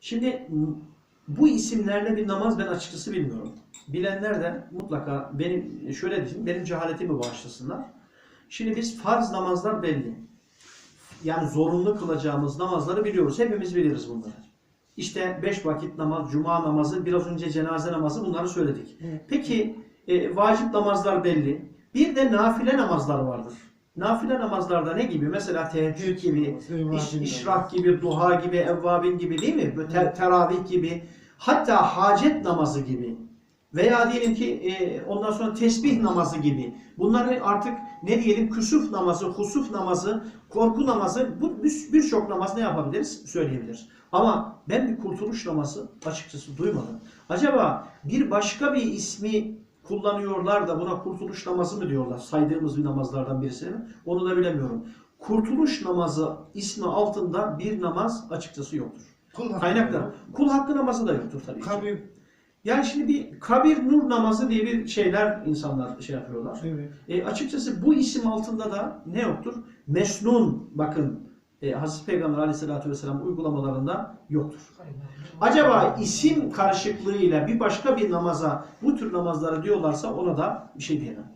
Şimdi bu isimlerle bir namaz ben açıkçası bilmiyorum. Bilenler de mutlaka benim şöyle diyeyim, benim cehaletimi bağışlasınlar. Şimdi biz farz namazlar belli. Yani zorunlu kılacağımız namazları biliyoruz. Hepimiz biliriz bunları. İşte beş vakit namaz, cuma namazı, biraz önce cenaze namazı bunları söyledik. Peki e, vacip namazlar belli. Bir de nafile namazlar vardır. Nafile namazlarda ne gibi? Mesela teheccüd gibi, iş, işrak gibi, duha gibi, evvabin gibi değil mi? Böyle te- teravih gibi. Hatta hacet namazı gibi. Veya diyelim ki e, ondan sonra tesbih namazı gibi. Bunları artık ne diyelim küsuf namazı, husuf namazı, korku namazı bu bir- birçok namaz ne yapabiliriz? Söyleyebiliriz. Ama ben bir kurtuluş namazı açıkçası duymadım. Acaba bir başka bir ismi kullanıyorlar da buna kurtuluş namazı mı diyorlar? Saydığımız bir namazlardan birisi mi? Onu da bilemiyorum. Kurtuluş namazı ismi altında bir namaz açıkçası yoktur. Kul hakkı. Kaynaklar. Kul hakkı namazı da yoktur tabii ki. Kabir. Yani şimdi bir kabir nur namazı diye bir şeyler insanlar şey yapıyorlar. Evet. E, açıkçası bu isim altında da ne yoktur? Mesnun bakın e, Hazreti Peygamber Aleyhisselatü Vesselam uygulamalarında yoktur. Acaba isim karışıklığıyla bir başka bir namaza bu tür namazları diyorlarsa ona da bir şey diyemem.